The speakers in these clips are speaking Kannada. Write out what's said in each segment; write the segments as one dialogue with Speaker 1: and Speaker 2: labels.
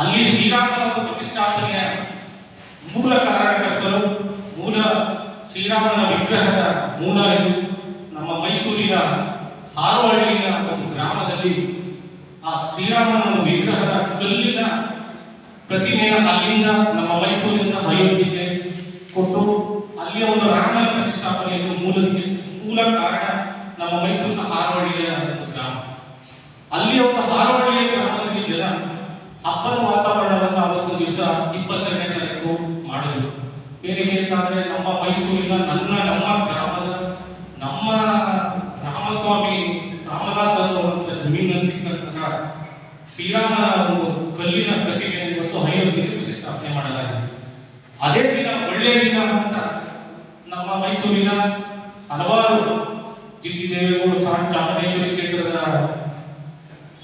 Speaker 1: ಅಲ್ಲಿ ಶ್ರೀರಾಮನ ಪ್ರತಿಷ್ಠಾಪನೆಯ ಮೂಲ ಕಾರಣಕರ್ತರು, ಮೂಲ ಶ್ರೀರಾಮನ ವಿಗ್ರಹದ ಮೂಲ ಇದು ನಮ್ಮ ಮೈಸೂರಿನ ಹಾರೋಹಳ್ಳಿಯ ಒಂದು ಗ್ರಾಮದಲ್ಲಿ ಆ ಶ್ರೀರಾಮನ ವಿಗ್ರಹದ ಕಲ್ಲಿನ ಪ್ರತಿಮೆಯನ್ನು ಅಲ್ಲಿಂದ ನಮ್ಮ ಮೈಸೂರಿನಿಂದ ಅಯೋಧ್ಯೆಗೆ ಕೊಟ್ಟು ಅಲ್ಲಿಯ ಒಂದು ರಾಮನ ಪ್ರತಿಷ್ಠಾಪನೆಯನ್ನು ಮೂಲಕ್ಕೆ, ಮೂಲ ಕಾರಣ ನಮ್ಮ ಮೈಸೂರಿನ ಹಾರೋಹಳ್ಳಿಯ ಒಂದು ಗ್ರಾಮ ಅಲ್ಲಿಯ ಒಂದು ಹಾರೋಹಳ್ಳಿಯ ಗ್ರಾಮದಲ್ಲಿ ಜನ ಹಬ್ಬದ ವಾತಾವರಣವನ್ನು ಅವತ್ತು ದಿವಸ ಇಪ್ಪತ್ತೆರಡನೇ ತಾರೀಕು ಮಾಡಿದ್ರು ಅಂತಂದ್ರೆ ನಮ್ಮ ಮೈಸೂರಿನ ನನ್ನ, ನಮ್ಮ ಗ್ರಾಮದ, ನಮ್ಮ ರಾಮಸ್ವಾಮಿ, ರಾಮದಾಸ್ ಅನ್ನುವಂಥ ಜಮೀನಲ್ಲಿ ಸಿಕ್ಕಂತಹ ಶ್ರೀರಾಮನ ಒಂದು ಕಲ್ಲಿನ ಪ್ರತಿಮೆಯನ್ನು ಇವತ್ತು ಅಯೋಧ್ಯೆಯಲ್ಲಿ ಪ್ರತಿಷ್ಠಾಪನೆ ಮಾಡಲಾಗಿದೆ. ಅದೇ ದಿನ ಒಳ್ಳೆಯ ದಿನ ಅಂತ ನಮ್ಮ ಮೈಸೂರಿನ ಹಲವಾರು ಜಿಗ್ಗಿ ದೇವೇಗೌಡರು ಚಾಮುಂಡೇಶ್ವರಿ ಕ್ಷೇತ್ರದ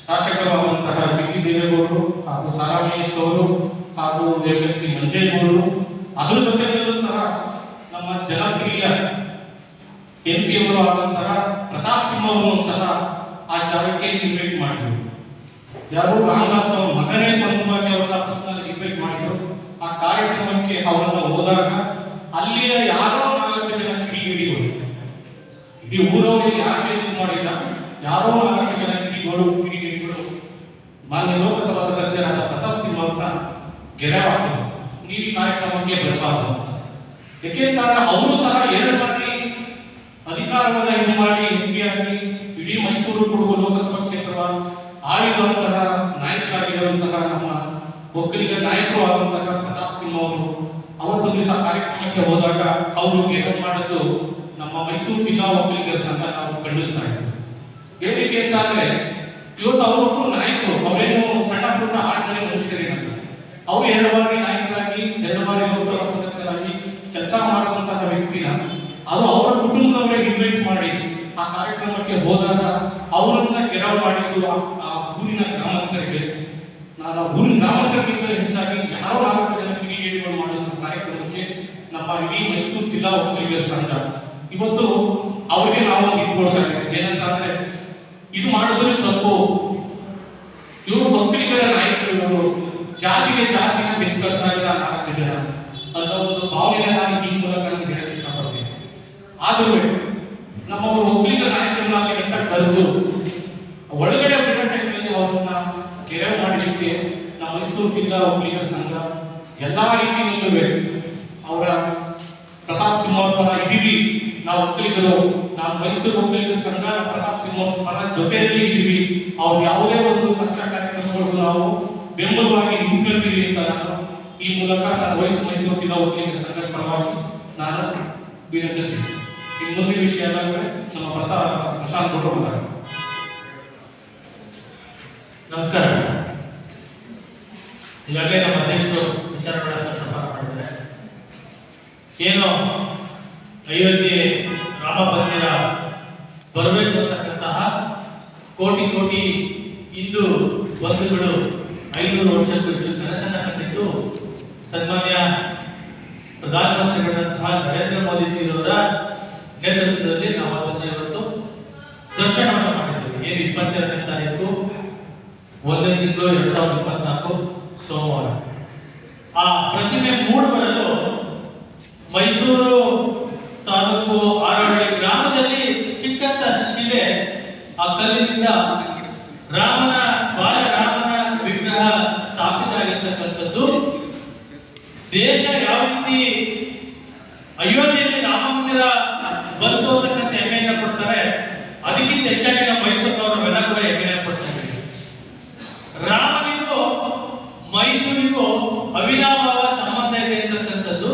Speaker 1: ಶಾಸಕರಾಗುವಂತಹ ಜಿಗ್ಗಿ ದೇವೇಗೌಡರು ಹಾಗೂ ಸಾರಾಮಹೇಶ್ ಅವರು ಹಾಗೂ ದೇವಸಿ ಮಂಜೇಗೌಡರು, ಅದರ ಸಹ ನಮ್ಮ ಜನಪ್ರಿಯ ಎಂ ಪಿ ಅವರು ಆದಂತಹ ಪ್ರತಾಪ್ ಸಿಂಹ ಅವರು ಸಹ ಆ ಜಾಗಕ್ಕೆ ಇನ್ವೈಟ್ ಮಾಡಿದ್ರು. ಯಾರು ರಾಮದಾಸ್ ಅವರ ಮಗನೇ ಸ್ವಂತವಾಗಿ ಅವರನ್ನ ಪರ್ಸನಲ್ ಇನ್ವೈಟ್ ಮಾಡಿದ್ರು. ಆ ಕಾರ್ಯಕ್ರಮಕ್ಕೆ ಅವರನ್ನ ಹೋದಾಗ ಅಲ್ಲಿಯ ಯಾರೋ ನಾಲ್ಕು ಜನ ಕಿಡಿಗೇಡಿಗಳು ಇಡೀ ಊರವರಿಗೆ ಯಾಕೆ ಇದು ಮಾಡಿಲ್ಲ. ಯಾರೋ ನಾಲ್ಕು ಜನ ಕಿಡಿಗಳು ಕಿಡಿಗೇಡಿಗಳು ಮಾನ್ಯ ಲೋಕಸಭಾ ಸದಸ್ಯರಾದ ಪ್ರತಾಪ್ ಸಿಂಹ ಅವ್ರನ್ನ ಗೆರೆ ಹಾಕಿದ್ರು. ನೀವು ಕಾರ್ಯಕ್ರಮಕ್ಕೆ ಬರಬಾರದು ಯಾಕೆಂತಂದ್ರೆ ಅವರು ಸಹ ಎರಡು ಬಾರಿ ಅಧಿಕಾರವನ್ನ ಇದು ಮಾಡಿ ಎಂಪಿಯಾಗಿ ಇಡೀ ಮೈಸೂರು ಕೊಡುವ ಲೋಕಸಭಾ ಕ್ಷೇತ್ರವ ಆಳಿರುವಂತಹ ನಾಯಕರಾಗಿರುವಂತಹ ನಮ್ಮ ಒಕ್ಕಲಿಗ ನಾಯಕರು ಆದಂತಹ ಪ್ರತಾಪ್ ಸಿಂಹ ಅವರು ಅವತ್ತು ದಿವಸ ಕಾರ್ಯಕ್ರಮಕ್ಕೆ ಹೋದಾಗ ಅವರು ಏನು ಮಾಡಿದ್ದು ನಮ್ಮ ಮೈಸೂರು ಜಿಲ್ಲಾ ಒಕ್ಕಲಿಗರ ಸಂಘ ನಾವು ಖಂಡಿಸ್ತಾ ಇದ್ದೀವಿ. ಏನಕ್ಕೆ ಅಂತ ಅಂದ್ರೆ ಇವತ್ತು ಅವರೊಬ್ಬರು ನಾಯಕರು, ಅವರೇನು ಸಣ್ಣ ಪುಟ್ಟ ಆಟದಲ್ಲಿ ಮನುಷ್ಯರೇನಲ್ಲ ಅವರು ಎರಡು ಬಾರಿ ನಾಯಕರಾಗಿ, ಎರಡು ಬಾರಿ ಲೋಕಸಭಾ ಸದಸ್ಯರಾಗಿ ಕೆಲಸ ಮಾಡುವಂತಹ ವ್ಯಕ್ತಿನ ಅದು ಅವರ ಕುಟುಂಬದವರೇ ಇನ್ವೈಟ್ ಮಾಡಿ ಆ ಕಾರ್ಯಕ್ರಮಕ್ಕೆ ಹೋದಾಗ ಅವರನ್ನ ಕೆರವು ಮಾಡಿಸುವ ಆ- ಊರಿನ ಗ್ರಾಮಸ್ಥರಿಗೆ, ನಾನು ಊರಿನ ಗ್ರಾಮಸ್ಥರಿಗಿಂತ ಹೆಚ್ಚಾಗಿ ಯಾರೋ ನಾಲ್ಕು ಜನ ಕಿಡಿಗೇಡಿಗಳು ಮಾಡುವಂತಹ ಕಾರ್ಯಕ್ರಮಕ್ಕೆ ನಮ್ಮ ಇಡೀ ಮೈಸೂರು ಜಿಲ್ಲಾ ಒಕ್ಕಲಿಗರ ಸಂಘ. ಇವತ್ತು ಅವರಿಗೆ ನಾವು ಇದ್ದೀವಿ. ಏನಂತ ಅಂದ್ರೆ, ಇದು ಮಾಡಿದ್ರೆ ತಪ್ಪು. ಇವರು ಒಕ್ಕಲಿಗರ ನಾಯಕರು ಜಾತಿಗೆ ಜಾತಿನ ಬೆಂದ್ಕೊಳ್ತಾ ಇದ್ದಾರೆ ಆ ನಾಲ್ಕು ಜನ ಅನ್ನೋ ಒಂದು ಭಾವನೆ ನಾನು ಈ ಮೂಲಕ ನಾನು ಹೇಳಕ್ಕೆ ಇಷ್ಟಪಡ್ತೀನಿ ಆದರೂ ನಮ್ಮ ಒಕ್ಕಲಿಗರ ನಾಯಕರನ್ನ ಅಲ್ಲಿ ಗಂಟ ಕರೆದು ಒಳಗಡೆ ಬಿಡೋ ಟೈಮಲ್ಲಿ ಅವ್ರನ್ನ ಕೆರೆ ಮಾಡಿದ್ದಕ್ಕೆ ನಮ್ಮ ಮೈಸೂರು ಜಿಲ್ಲಾ ಒಕ್ಕಲಿಗರ ಸಂಘ, ಎಲ್ಲಾ ರೀತಿಯಲ್ಲೂ ಅವರ ಪ್ರತಾಪ್ ಸಿಂಹ ಅವ್ರ ಪರ ಇದೀವಿ ನಾವು ಒಕ್ಕಲಿಗರು, ನಾವು ಮೈಸೂರು ಒಕ್ಕಲಿಗರ ಸಂಘ ಪ್ರತಾಪ್ ಸಿಂಹ ಅವ್ರ ಪರ ಜೊತೆಯಲ್ಲಿ ಇದೀವಿ ಅವ್ರು ಯಾವುದೇ ಒಂದು ಕಷ್ಟ ಕಾರ್ಯಕ್ರಮಗಳು ನಾವು ಬೆಂಬಲವಾಗಿ ನಿಂತ್ಕೊಳ್ತೀವಿ ಅಂತ ನಾನು ಈ ಮೂಲಕ ನಾನು ವಯಸ್ಸು ಮೈಸೂರು ಜಿಲ್ಲಾ ಒಕ್ಕಲಿಗರ ಸಂಘದ ಪರವಾಗಿ ನಾನು ವಿನಂತಿಸ್ತೀನಿ. ಇನ್ನು ಮುಂದಿನ ವಿಷಯ ಏನಂದ್ರೆ ನಮ್ಮ ಪ್ರತಾಪ್ ಪ್ರಶಾಂತ್ ಕೊಟ್ಟು ಮಾತಾಡ್ತಾರೆ
Speaker 2: ನಮಸ್ಕಾರ. ಈಗಾಗಲೇ ನಮ್ಮ ಅಧ್ಯಕ್ಷರು ವಿಚಾರಗಳನ್ನು ಸಂಪರ್ಕ ಮಾಡಿದ್ದಾರೆ. ಏನು ಅಯೋಧ್ಯೆ ರಾಮ ಮಂದಿರ ಬರಬೇಕು ಅಂತಕ್ಕಂತಹ ಕೋಟಿ ಕೋಟಿ ಹಿಂದೂ ಬಂಧುಗಳು ಐನೂರು ವರ್ಷಕ್ಕೂ ಹೆಚ್ಚು ಕನಸನ್ನು ಕಂಡಿದ್ದು ಸನ್ಮಾನ್ಯ ಪ್ರಧಾನಮಂತ್ರಿಗಳಂತಹ ನರೇಂದ್ರ ಮೋದಿಜಿಯವರ ನೇತೃತ್ವದಲ್ಲಿ ನಾವು ಅದನ್ನ ಇವತ್ತು ದರ್ಶನವನ್ನು ಮಾಡಿದ್ದೇವೆ. ಏನು ಇಪ್ಪತ್ತೆರಡನೇ ತಾರೀಕು ಒಂದನೇ ತಿಂಗಳು ಎರಡ್ ಸಾವಿರದ ಇಪ್ಪತ್ನಾಲ್ಕು. ಸೋಮವಾರ. ಆ ಪ್ರತಿಮೆ ಮೂಡಿ ಬರಲು ಮೈಸೂರು ತಾಲೂಕು ಆರೋಗ್ಯ ಗ್ರಾಮದಲ್ಲಿ ಸಿಕ್ಕಂತ ಶಿಲೆ ಆ ಕಲ್ಲಿನಿಂದ ರಾಮನ ಬಾಲ ರಾಮನ ವಿಗ್ರಹ ಸ್ಥಾಪಿತ ಆಗಿರ್ತಕ್ಕಂಥದ್ದು ದೇಶ ಯಾವ ರೀತಿ ಅಯೋಧ್ಯೆಯಲ್ಲಿ ರಾಮ ಮಂದಿರ ಬಂತು ಅಂತಕ್ಕಂಥ ಹೆಮ್ಮೆಯನ್ನ ಪಡ್ತಾರೆ ಅದಕ್ಕಿಂತ ಹೆಚ್ಚಾಗಿ ನಮ್ಮ ಮೈಸೂರಿನವರೆಲ್ಲ ಕೂಡ ಹೆಮ್ಮೆಯನ್ನ ಪಡ್ತಾರೆ ರಾಮನಿಗೂ ಮೈಸೂರಿಗೂ ಅವಿನಾಭಾವ ಸಂಬಂಧ ಇದೆ ಅಂತಕ್ಕಂಥದ್ದು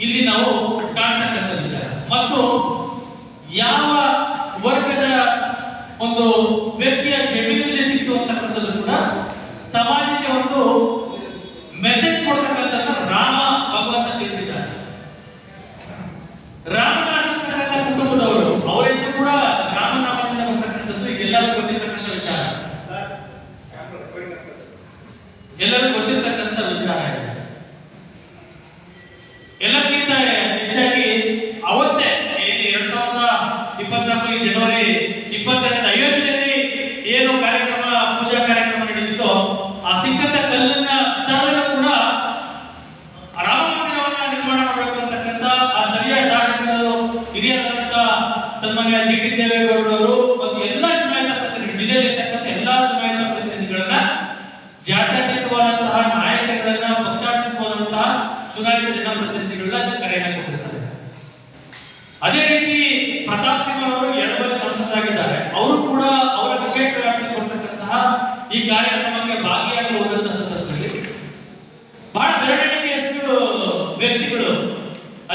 Speaker 2: ಇಲ್ಲಿ ನಾವು ಕಾಣ್ತಕ್ಕಂಥ ವಿಚಾರ. ಮತ್ತು ಯಾವ ಹದಿನಾಲ್ಕು ಜನವರಿ ಇಪ್ಪತ್ತೆರಡರಿಂದ ಐವತ್ತರಲ್ಲಿ ಏನು ಕಾರ್ಯಕ್ರಮ ಪೂಜಾ ಕಾರ್ಯಕ್ರಮ ನಡೆದಿತ್ತೋ ಆ ಸಿಕ್ಕಂತ ಕಲ್ಲನ್ನ ಸ್ಥಳದಲ್ಲಿ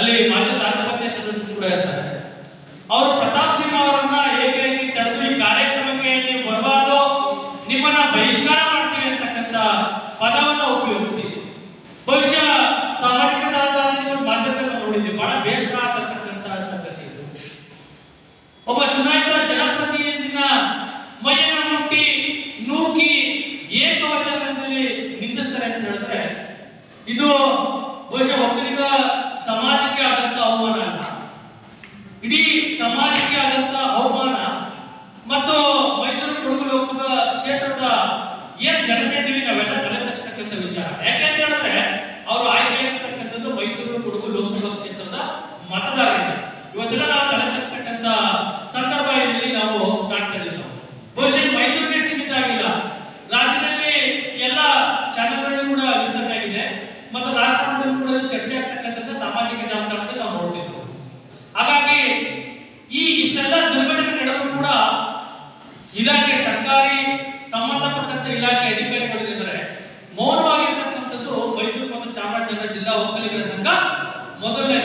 Speaker 2: ಅಲ್ಲಿ ಮಾಜಿ ತಾಲೂಕು ಪಂಚಾಯತ್ ಸದಸ್ಯರು ಕೂಡ ಇರ್ತಾರೆ. ಜನತೆ ನಾವೆಲ್ಲ ತಲೆ ತಕ್ಷತಕ್ಕಂಥ ವಿಚಾರ. ಯಾಕೆಂತ ಹೇಳಿದ್ರೆ, ಅವರು ಆಯ್ಕೆ ಆಗಿರ್ತಕ್ಕಂಥದ್ದು ಮೈಸೂರು, ಕೊಡಗು ಲೋಕಸಭಾ ಕ್ಷೇತ್ರದ ಮತದಾರರಿಗೆ. ಇವತ್ತೆಲ್ಲ మొదలైన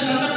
Speaker 2: ಸಂದರ್ಭ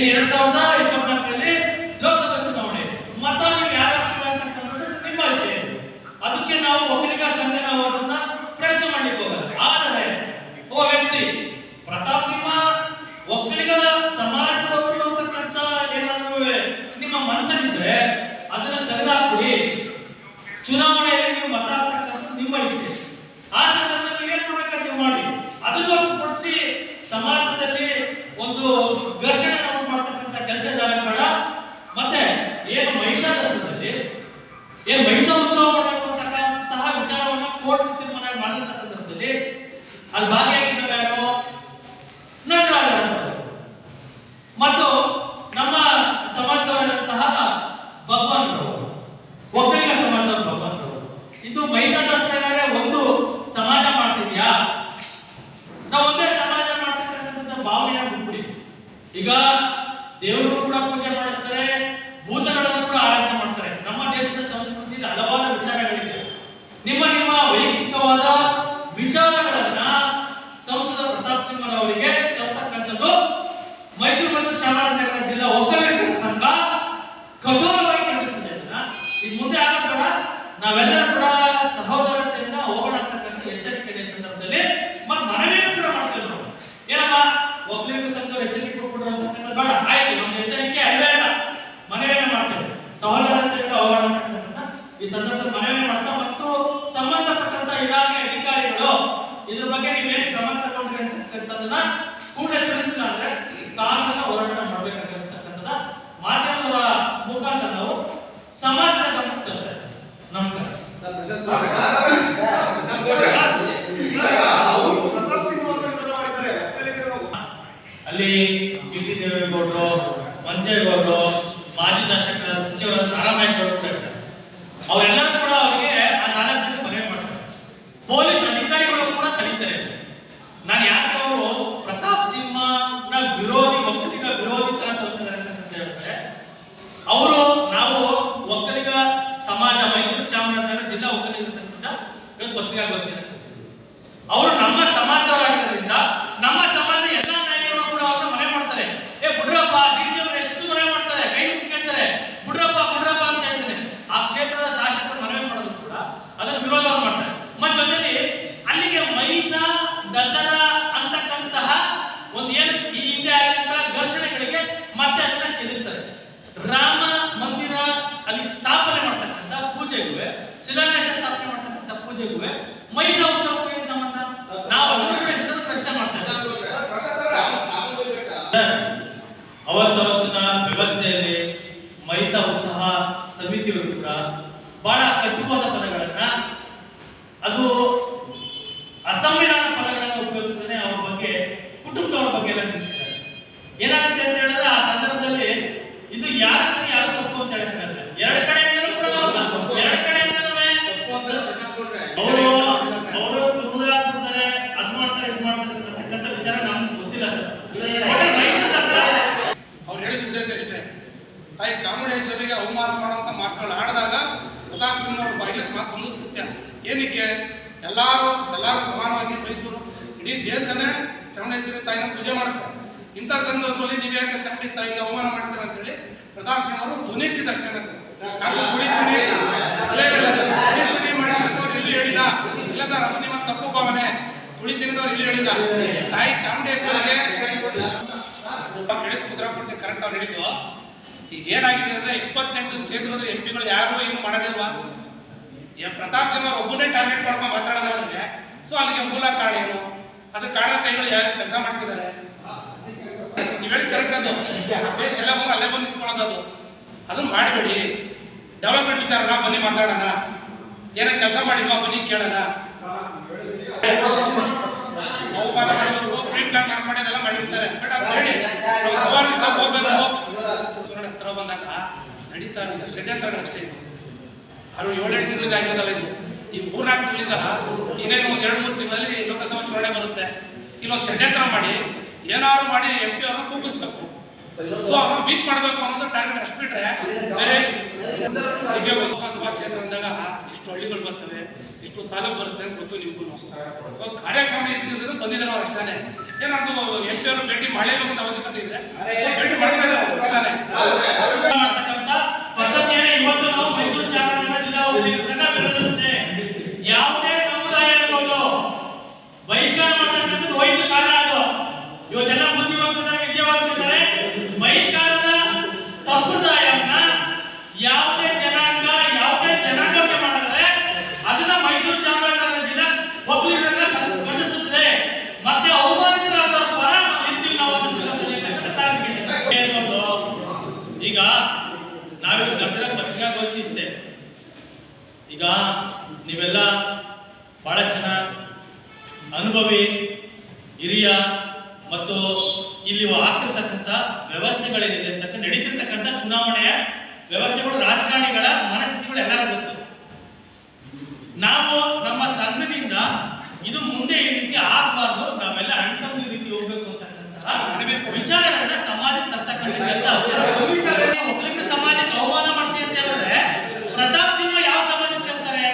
Speaker 2: ಇನ್ನು ಎರಡು ಸಾವಿರದ मार्जिन का संदर्भ ले अल्बानिया की ಅಲ್ಲಿ ಜಿ ಟಿ ದೇವೇಗೌಡರು ಮಂಜೇಗೌಡರು ಮಾಜಿ ಶಾಸಕರ ಸಚಿವರ ಸಾರಾಮಹೇಶ್ವರ ಕೂಡ ಇರ್ತಾರೆ ಅವರೆಲ್ಲರೂ ಕೂಡ ಅವರಿಗೆ ಆ ನಾಲ್ಕು ಜನ ಮನವಿ ಮಾಡ್ತಾರೆ ಪೊಲೀಸ್ ಅಧಿಕಾರಿಗಳು ಕೂಡ ಕರೀತಾರೆ ನಾನು ಯಾಕೆ ಅವರು ಪ್ರತಾಪ್ ಸಿಂಹನ ವಿರೋಧಿ ಒಕ್ಕಲಿಗ ವಿರೋಧಿ ತರ ತೋರಿಸಿದ್ದಾರೆ ಅಂತ ಹೇಳಿದ್ರೆ ಅವರು ನಾವು ಒಕ್ಕಲಿಗ ಸಮಾಜ ಮೈಸೂರು ಚಾಮರಾಜನಗರ ಜಿಲ್ಲಾ ಒಕ್ಕಲಿಗರ ಸಂಘದಿಂದ ಇವತ್ತು ಪತ್ರಿಕಾಗೋಷ್ಠಿ ಅವರು ನಮ್ಮ ಸಮಾಜದವರಾಗಿರೋದ್ರಿಂದ ನಮ್ಮ ಸಮಾಜದ ಎಲ್ಲಾ ನಾಯಕರು ಕೂಡ ಅವ್ರನ್ನ ಮನೆ ಮಾಡ್ತಾರೆ ಏ ಬುಡ್ರಪ್ಪ ಗಿರಿಜನರು ಎಷ್ಟು ಮನೆ ಮಾಡ್ತಾರೆ ಕೈ ಮುಟ್ಟಿ ಕೇಳ್ತಾರೆ ಬುಡ್ರಪ್ಪ ಬುಡ್ರಪ್ಪ ಅಂತ ಹೇಳ್ತಾರೆ ಆ ಕ್ಷೇತ್ರದ ಶಾಸಕರು ಮನವಿ ಮಾಡೋದು ಕೂಡ ಅದನ್ನು ವಿರೋಧ ಮಾಡ್ತಾರೆ ಮತ್ತೆ ಜೊತೆಲಿ ಅಲ್ಲಿಗೆ ಮಹಿಷ ದಸರಾ ಅಂತಕ್ಕಂತಹ ಒಂದು ಏನು ಈ ಹಿಂದೆ ಆಗಿದಂತಹ ಘರ್ಷಣೆಗಳಿಗೆ ಮತ್ತೆ ಅದನ್ನ ಕೆದಕ್ತಾರೆ ರಾಮ ಮಂದಿರ ಅಲ್ಲಿ ಸ್ಥಾಪನೆ ಮಾಡ್ತಕ್ಕಂಥ ಪೂಜೆಗೂ ಶಿಲಾನ್ಯಾಸ ಸ್ಥಾಪನೆ ಮಾಡ್ತಕ್ಕಂಥ ಪೂಜೆಗೂ ಮಹಿಷ ಉತ್ಸವಕ್ಕೂ ಏನು ಸಂಬಂಧ ನಾವು ಅದನ್ನು ಕೂಡ ಹೆಸರು ಪ್ರಶ್ನೆ ಮಾಡ್ತೇವೆ ಅವತ್ತವತ್ತಿನ ವ್ಯವಸ್ಥೆಯಲ್ಲಿ ಮೈಸ ಉತ್ಸಾಹ ಸಮಿತಿಯವರು ಕೂಡ ಬಹಳ ಅದ್ಭುತವಾದ ಪದಗಳನ್ನ ಅದು ಅಸಂವಿಧಾನ ಪದಗಳನ್ನ ಉಪಯೋಗಿಸಿದ್ರೆ ಅವ್ರ ಬಗ್ಗೆ ಕುಟುಂಬದವ್ರ ಬಗ್ಗೆ ಎಲ್ಲ ತಿಳಿಸಿದ್ದಾರೆ ಏನಾಗುತ್ತೆ ಅಂತ ಹೇಳಿದ್ರೆ ಆ ಸಂದರ್ಭದಲ್ಲಿ ಇದು ಯಾರ ಸರಿ ಯಾರು ತಪ್ಪು ಅಂತ ಹೇಳ್ತಾರೆ ಎರಡು ಕಡೆಯಿಂದಲೂ ಕೂಡ ಎರಡು ಕಡೆಯಿಂದಲೂ ಅವರು. ಅವರು ತುಳಿದಾಡ್ಬಿಡ್ತಾರೆ ಅದ್ ಮಾಡ್ತಾರೆ ಇದು ಮಾಡ್ತಾರೆ ಅಂತಕ್ಕಂಥ ವಿಚಾರ ನಮ್ಗೆ ಗೊತ್ತಿಲ್ಲ ಸರ್.
Speaker 3: ಅವ್ರು ಹೇಳಿದ ಉದ್ದೇಶ ಇಷ್ಟೇ. ತಾಯಿ ಚಾಮುಂಡೇಶ್ವರಿಗೆ ಅವಮಾನ ಮಾಡುವಂತ ಮಾತುಗಳು ಆಡಿದಾಗ ಪ್ರತಾಪ್ ಸಿಂಹ ಅವ್ರ ಬಾಯಿಲಿ ಮಾತು ಸತ್ಯ. ಏನಕ್ಕೆ? ಎಲ್ಲಾರು ಎಲ್ಲಾರು ಸಮಾನವಾಗಿ ಮೈಸೂರು ಇಡೀ ದೇಶನೇ ಚಾಮುಂಡೇಶ್ವರಿ ತಾಯಿನ ಪೂಜೆ ಮಾಡ್ತಾರೆ ಇಂಥ ಸಂದರ್ಭದಲ್ಲಿ ನೀವು ಯಾಕೆ ಚಂಡಿ ತಾಯಿಗೆ ಅವಮಾನ ಮಾಡ್ತಾರೆ ಅಂತೇಳಿ ಪ್ರತಾಪ್ ಸಿಂಹ ಅವರು ಧ್ವನಿ ಎತ್ತಿದ ಕ್ಷಣಕ್ಕೆ ಕಾಲು ಕುಳಿತೀನಿ ಅಲ್ಲೇ ಇಲ್ಲ ಇಲ್ಲಿ ಹೇಳಿದ. ಸರ್ ನಿಮ್ಮ ತಪ್ಪು ಭಾವನೆ. ಕುಳಿತಿನದವ್ರು ಇಲ್ಲಿ ಹೇಳಿದ. ತಾಯಿ ಚಾಮುಂಡೇಶ್ವರಿಗೆ ಉತ್ತರ ಕೊಟ್ಟು ಕರೆಕ್ಟ್ ಅವ್ರು ಹೇಳಿದ್ದು. ಈಗ ಏನಾಗಿದೆ ಅಂದ್ರೆ ಇಪ್ಪತ್ತೆಂಟು ಕ್ಷೇತ್ರದ ಎಂಪಿಗಳು ಯಾರು ಏನು ಮಾಡೋದಿಲ್ವಾ? ಪ್ರತಾಪ್ ಚಂದ್ರ ಒಬ್ಬನೇ ಟಾರ್ಗೆಟ್ ಮಾಡ್ಕೊಂಡು ಮಾತಾಡೋದಾದ್ರೆ, ಸೊ ಅಲ್ಲಿಗೆ ಮೂಲ ಕಾರಣ ಏನು? ಅದು ಕಾರಣ ಕೈಗಳು ಯಾರು ಕೆಲಸ ಮಾಡ್ತಿದ್ದಾರೆ? ನೀವೇ ಕರೆಕ್ಟ್ ಅದು? ಬೇಸ್ ಎಲ್ಲ ಬಂದು ಅಲ್ಲೇ ಬಂದು ನಿಂತ್ಕೊಳ್ಳೋದು ಅದು. ಅದನ್ನ ಮಾಡಬೇಡಿ. ಡೆವಲಪ್ಮೆಂಟ್ ವಿಚಾರನ ಬನ್ನಿ ಮಾತಾಡೋಣ. ಏನೇ ಕೆಲಸ ಮಾಡಿಲ್ವಾ ಬನ್ನಿ ಕೇಳೋಣ. ಅವಮಾನ ಮಾಡೋದು ಪ್ರೀ ಪ್ಲಾನ್ ಮಾಡ್ಕೊಂಡು ಅದೆಲ್ಲ ಮಾಡಿರ್ತಾರೆ. ಬಟ್ ಹೇಳಿ, ನಾವು ಸವಾಲಿಂದ ಹೋಗ್ಬೇಕು. ಹತ್ರ ಬಂದಾಗ ನಡೀತಾ ಇರೋದು ಷಡ್ಯಂತ್ರಗಳಷ್ಟೇ ಇದು. ಅದು ಏಳೆಂಟು ಆಗಿರೋದಲ್ಲ ಇದು. ಈ ಮೂರ್ನಾಲ್ಕು ತಿಂಗಳಿಂದ ಇನ್ನೇನು ಒಂದು ಎರಡು ಮೂರು ತಿಂಗಳಲ್ಲಿ ಲೋಕಸಭಾ ಚುನಾವಣೆ ಬರುತ್ತೆ. ಇಲ್ಲೊಂದು ಷಡ್ಯಂತ್ರ ಮಾಡಿ ಏನಾದ್ರು ಮಾಡಿ ಎಂ ಪಿ ಅವ್ರನ್ನ ಕೂಗಿಸ್ಬೇಕು. ಸೊ ಅವ್ರನ್ನ ಬೀಟ್ ಮಾಡಬೇಕು ಅನ್ನೋದು ಟಾರ್ಗೆಟ್ ಅಷ್ಟು ಬಿಟ್ರೆ ಬೇರೆ ಲೋಕಸಭಾ ಕ್ಷೇತ್ರ ಅಂದಾಗ ಇಷ್ಟು ಹಳ್ಳಿಗಳು ಬರ್ತವೆ ಇಷ್ಟು ತಾಲೂಕು ಬರುತ್ತೆ ಅಂತ ಗೊತ್ತು ನಿಮ್ಗೂ ಸೊ ಕಾರ್ಯಕ್ರಮ ಇದ್ದಿದ್ರೆ ಬಂದಿದ್ದಾರೆ ಅವ್ರು ಅಷ್ಟೇ ಏನಾದ್ರು ಎಂ ಪಿ ಅವರು ಭೇಟಿ ಮಾಡಲೇಬೇಕು ಅಂತ ಅವಶ್ಯಕತೆ ಇದೆ ಭೇಟಿ
Speaker 2: ಮಾಡ್ತಾರೆ ಇವತ್ತು ನಾವು ಮೈಸೂರು ಚಾಮರಾಜನಗರ ಜಿಲ್ಲಾ ಒಕ್ಕಲಿಗರ ಸಂಘ ವಿರೋಧಿಸುತ್ತೆ ಯಾವುದೇ ಸಮುದಾಯ ಇರ್ಬೋದು ಬಹಿಷ್ಕಾರ ಮಾಡ್ತಕ್ಕಂಥದ್ದು ಹೋಯ್ತು ಕಾಲ ಅದು ಇವತ್ತೆಲ್ಲ ಬುದ್ಧಿವಂತರು ವಿದ್ಯಾವಂತರಿದ್ದಾರೆ ಬಹಿಷ್ಕಾರದ ಸಂಪ್ರದಾಯವನ್ನ ಯಾವುದೇ ಜನಾಂಗ ಯಾವುದೇ ಜನಾಂಗಕ್ಕೆ ಮಾಡಿದ್ರೆ ನೀವೆಲ್ಲ ಬಹಳ ಜನ ಅನುಭವಿ ಹಿರಿಯ ಮತ್ತು ಇಲ್ಲಿ ಆಗ್ತಿರ್ತಕ್ಕಂಥ ವ್ಯವಸ್ಥೆಗಳೇನಿದೆ ಅಂತಕ್ಕ ನಡೀತಿರ್ತಕ್ಕಂಥ ಚುನಾವಣೆಯ ವ್ಯವಸ್ಥೆಗಳು ರಾಜಕಾರಣಿಗಳ ಮನಸ್ಥಿತಿಗಳು ಎಲ್ಲರಿಗೂ ಗೊತ್ತು ನಾವು ನಮ್ಮ ಸಂಘದಿಂದ ಇದು ಮುಂದೆ ಈ ರೀತಿ ಆಗಬಾರ್ದು ನಾವೆಲ್ಲ ಅಣ್ತಂಬಿ ರೀತಿ ಹೋಗ್ಬೇಕು ಅಂತಕ್ಕಂತಹ ವಿಚಾರಗಳನ್ನ ಸಮಾಜಕ್ಕೆ ತರ್ತಕ್ಕಂಥ ಕೆಲಸ ಒಕ್ಕಲಿಗ ಸಮಾಜಕ್ಕೆ ಅವಮಾನ ಮಾಡ್ತೀವಿ ಅಂತ ಹೇಳಿದ್ರೆ ಪ್ರತಾಪ್ ಸಿಂಹ ಯಾವ ಸಮಾಜಕ್ಕೆ ಸೇರ್ತಾರೆ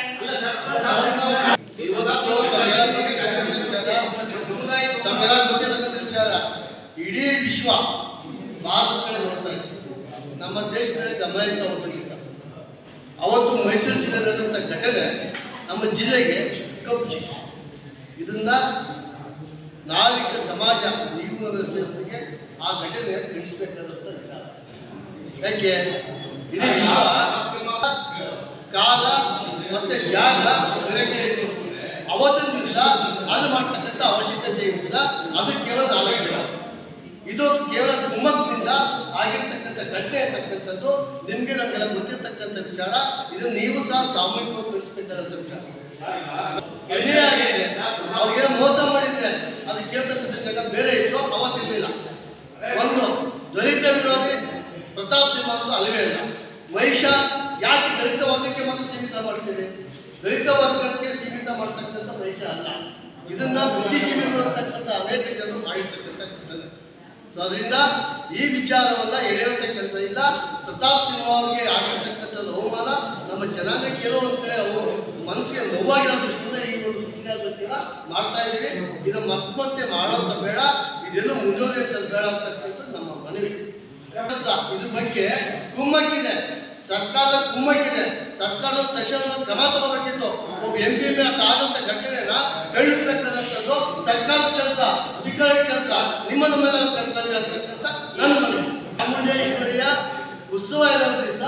Speaker 4: ಇವತ್ತು ತಮ್ಮೆಲ್ಲ ಗೊತ್ತಿರ್ತಕ್ಕಂಥ ವಿಚಾರ ತಮ್ಮೆಲ್ಲ ಗೊತ್ತಿರ್ತಕ್ಕಂಥ ವಿಚಾರ ಇಡೀ ವಿಶ್ವ ಭಾರತದ ಕಡೆ ನೋಡ್ತಾ ಇದೆ ನಮ್ಮ ದೇಶ ಕಡೆ ಗಮನ ಇತ್ತ ಒಂದು ದಿವಸ ಅವತ್ತು ಮೈಸೂರು ಜಿಲ್ಲೆ ನಡೆದಂಥ ಘಟನೆ ನಮ್ಮ ಜಿಲ್ಲೆಗೆ ಕಪ್ಪು ಚೀಟಿ ಇದನ್ನ ನಾಗರಿಕ ಸಮಾಜ, ನೀವು ವ್ಯವಸ್ಥೆಗೆ ಆ ಘಟನೆ ತಿಳಿಸ್ಬೇಕಾದಂತ ವಿಚಾರ. ಯಾಕೆ? ಇಡೀ ವಿಶ್ವ ಕಾಲ ಮತ್ತೆ ಜಾಗ ಬೆರಕೆ ಅವತ್ತಿನ ದಿವಸ ಅದು ಮಾಡ್ತಕ್ಕಂಥ ಅವಶ್ಯಕತೆ ಇರುವುದಿಲ್ಲ ಅದು ಕೇವಲ ನಾಲ್ಕು ಇದು ಕೇವಲ ಕುಮ್ಮಕ್ನಿಂದ ಆಗಿರ್ತಕ್ಕಂಥ ಘಟನೆ ಅಂತಕ್ಕಂಥದ್ದು ನಿಮಗೆ ನಮಗೆಲ್ಲ ಗೊತ್ತಿರ್ತಕ್ಕಂಥ ವಿಚಾರ. ಇದು ನೀವು ಸಹ ಸಾಮೂಹಿಕವಾಗಿ ತಿಳಿಸ್ಬೇಕಾದಂಥ ವಿಚಾರ. ಎಣ್ಣೆ ಆಗಿದೆ ಅವ್ರಿಗೆ ಮೋಸ ಮಾಡಿದ್ರೆ ಅದು ಕೇಳ್ತಕ್ಕಂಥ ಜನ ಬೇರೆ ಇತ್ತು ಅವತ್ತಿರಲಿಲ್ಲ ಒಂದು, ದಲಿತ ವಿರೋಧಿ ಪ್ರತಾಪ್ ಸಿಂಹ ಅಂತ ಅಲ್ಲವೇ ಇಲ್ಲ. ಮಹಿಷ ಯಾಕೆ ದಲಿತ ವರ್ಗಕ್ಕೆ ಮಾತ್ರ ಸೀಮಿತ ಮಾಡ್ತೀರಿ ದಲಿತ ವರ್ಗಕ್ಕೆ ಸೀಮಿತ ಮಾಡ್ತಕ್ಕಂಥ ಮಹಿಷ ಅಲ್ಲ. ಇದನ್ನ ಬುದ್ಧಿಜೀವಿಗಳು ಅಂತಕ್ಕಂಥ ಅನೇಕ ಜನರು ಮಾಡಿರ್ತಕ್ಕಂಥ ಸೊ ಅದರಿಂದ ಈ ವಿಚಾರವನ್ನ ಎಳೆಯುವಂತ ಕೆಲಸ ಇಲ್ಲ. ಪ್ರತಾಪ್ ಸಿಂಹ ಅವರಿಗೆ ಆಗಿರ್ತಕ್ಕಂಥದ್ದು ಅವಮಾನ. ನಮ್ಮ ಜನಾಂಗ ಕೆಲವೊಂದು ಕಡೆ ಅವು ಮನಸ್ಸಿಗೆ ನೋವಾಗಿರೋ ದೃಷ್ಟಿಯಿಂದ ಈ ಒಂದು ಸುದ್ದಿಯಾಗೋದನ್ನ ಮಾಡ್ತಾ ಇದ್ದೀವಿ. ಇದು ಮತ್ತೆ ಮಾಡೋಂಥ ಬೇಡ, ಇದೆಲ್ಲ ಮುಂದುವರಿಯುವಂಥದ್ದು ಬೇಡ ಅಂತಕ್ಕಂಥದ್ದು ನಮ್ಮ ಮನವಿ. ಇದ್ರ ಬಗ್ಗೆ ಕುಮ್ಮಕ್ಕಿದೆ. ಸರ್ಕಾರದ ಕುಮ್ಮಕ್ಕಿದೆ. ಸರ್ಕಾರದ ತಕ್ಷಣ ಕ್ರಮ ತಗೋಬೇಕಿತ್ತು. ಒಬ್ಬ ಎಂ ಪಿ ಆದಂತ ಘಟನೆಯನ್ನ ಖಂಡಿಸಬೇಕಾದಂಥದ್ದು ಸರ್ಕಾರದ ಕೆಲಸ ಅಧಿಕಾರಿ ಕೆಲಸ ನಿಮ್ಮ ಮೇಲೆ ಕರ್ತವ್ಯ ಅಂತಕ್ಕಂಥ ನನ್ನ ಮನವಿ. ಚಾಮುಂಡೇಶ್ವರಿಯ ಉತ್ಸವ ಇರೋ ದಿವಸ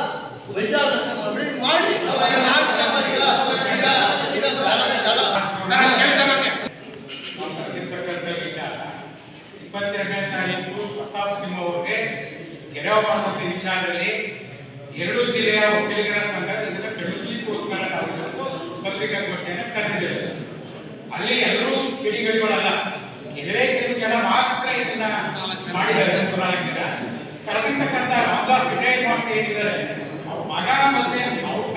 Speaker 5: ಇಪ್ಪತ್ತೆರಡನೇ ತಾರೀಕು ಪ್ರತಾಪ್ ಸಿಂಹ ಅವರಿಗೆ ಗೆರವು ಮಾಡುವಂಥ ವಿಚಾರದಲ್ಲಿ ಎರಡು ಜಿಲ್ಲೆಯ ಒಕ್ಕಲಿಗರ ಸಂಘ ಇದನ್ನು ಖಂಡಿಸಲಿಕ್ಕೋಸ್ಕರ ನಾವು ಪತ್ರಿಕಾಗೋಷ್ಠಿಯನ್ನು ಕರೆದಿದ್ದೇವೆ ಅಲ್ಲಿ ಎಲ್ಲರೂ ಕಿಡಿಗಡಿಗಳಲ್ಲ ಕೆಲವೇ ಕೆಲವು ಜನ ಮಾತ್ರ ಇದನ್ನ ಮಾಡಿದ್ದಾರೆ ಕರೆದಿರ್ತಕ್ಕಂಥ ರಾಮದಾಸ್ ವಿಜಯ್ ಮಾಸ್ಟರ್ ಏನಿದ್ದಾರೆ ಅವ್ರ ಮಗ ಮತ್ತೆ